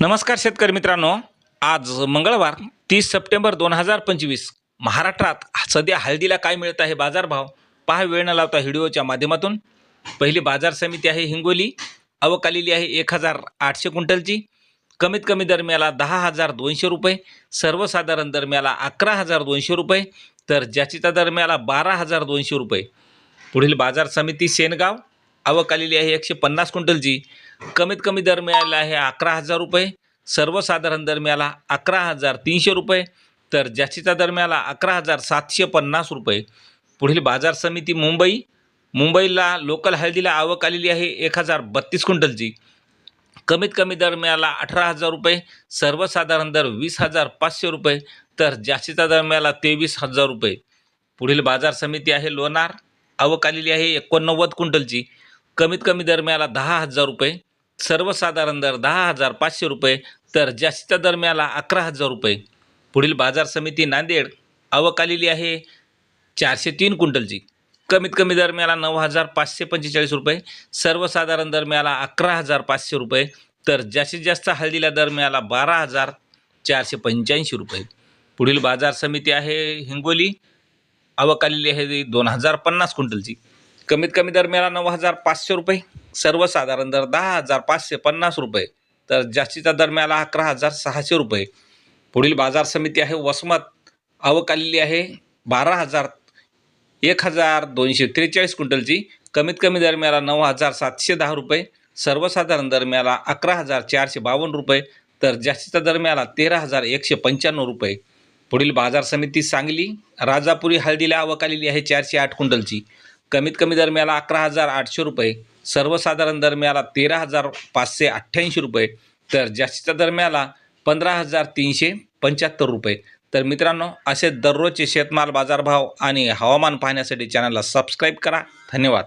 नमस्कार शेतकरी मित्रांनो. आज मंगळवार तीस सप्टेंबर दोन हजार पंचवीस. महाराष्ट्रात सध्या हळदीला काय मिळत आहे बाजारभाव? पहा वेळ न लावता व्हिडिओच्या माध्यमातून. पहिली बाजार समिती आहे हिंगोली. अवकालेली आहे एक हजार आठशे क्विंटलची. कमीत कमी दरम्याला दहा हजार दोनशे रुपये. सर्वसाधारण दरम्याला अकरा हजार दोनशे रुपये. तर जास्तीचा दरम्याला बारा हजार दोनशे रुपये. पुढील बाजार समिती सेनगाव. अवकालेली आहे एकशे पन्नास क्विंटलची. कमीत कमी दर मिळाला आहे अकरा हजार रुपये सर्वसाधारण दर मिळाला अकरा हजार तीनशे रुपये तर जास्तीचा दर मिळाला अकरा हजार सातशे पन्नास रुपये. पुढील बाजार समिती मुंबई मुंबईला लोकल हळदीला आवक आलेली आहे एक हजार बत्तीस क्विंटलची. कमीत कमी दर मिळाला अठरा हजार रुपये सर्वसाधारण दर वीस हजार पाचशे रुपये तर जास्तीचा दर मिळाला तेवीस हजार रुपये. पुढील बाजार समिती आहे लोणार आवक आलेली आहे एकोणनव्वद क्विंटलची. कमीत कमी दर मिळाला दहा हजार रुपये सर्वसाधारण दर दहा हजार पाचशे रुपये तर जास्त दर मिळाला अकरा हजार रुपये. पुढील बाजार समिती नांदेड आवक आलेली आहे चारशे तीन क्विंटलची. कमीत कमी दर मिळाला नऊ हजार पाचशे पंचेचाळीस रुपये सर्वसाधारण दर मिळाला अकरा हजार पाचशे रुपये तर जास्तीत जास्त हळदीला दर मिळाला बारा हजार चारशे पंच्याऐंशी रुपये. पुढील बाजार समिती आहे हिंगोली आवक आलेली आहे दोन हजार पन्नास क्विंटलची. कमीत कमी दर मिळाला नऊ हजार पाचशे रुपये. सर्वसाधारण दर दहा हजार पाचशे पन्नास रुपये तर जास्तीचा दर मिळाला अकरा हजार सहाशे रुपये. पुढील बाजार समिती आहे वसमत आवक आलेली आहे बारा हजार एक हजार दोनशे त्रेचाळीस क्विंटलची. कमीत कमी दर मिळाला नऊ हजार सातशे दहा रुपये सर्वसाधारण दर मिळाला अकरा हजार चारशे बावन्न रुपये तर जास्तीचा दर मिळाला तेरा हजार एकशे पंच्याण्णव रुपये. पुढील बाजार समिती सांगली राजापुरी हळदीला आवक आलेली आहे चारशे आठ क्विंटलची. कमीत कमी दर मिळाला अकरा हजार आठशे रुपये सर्वसाधारण दरम्याला तेरा हजार पाचशे अठ्ठ्याऐंशी रुपये तर जास्तीच्या दरम्याला पंधरा हजार तीनशे पंच्याहत्तर रुपये. तर मित्रांनो असे दररोजचे शेतमाल बाजारभाव आणि हवामान पाहण्यासाठी चॅनलला सबस्क्राईब करा. धन्यवाद.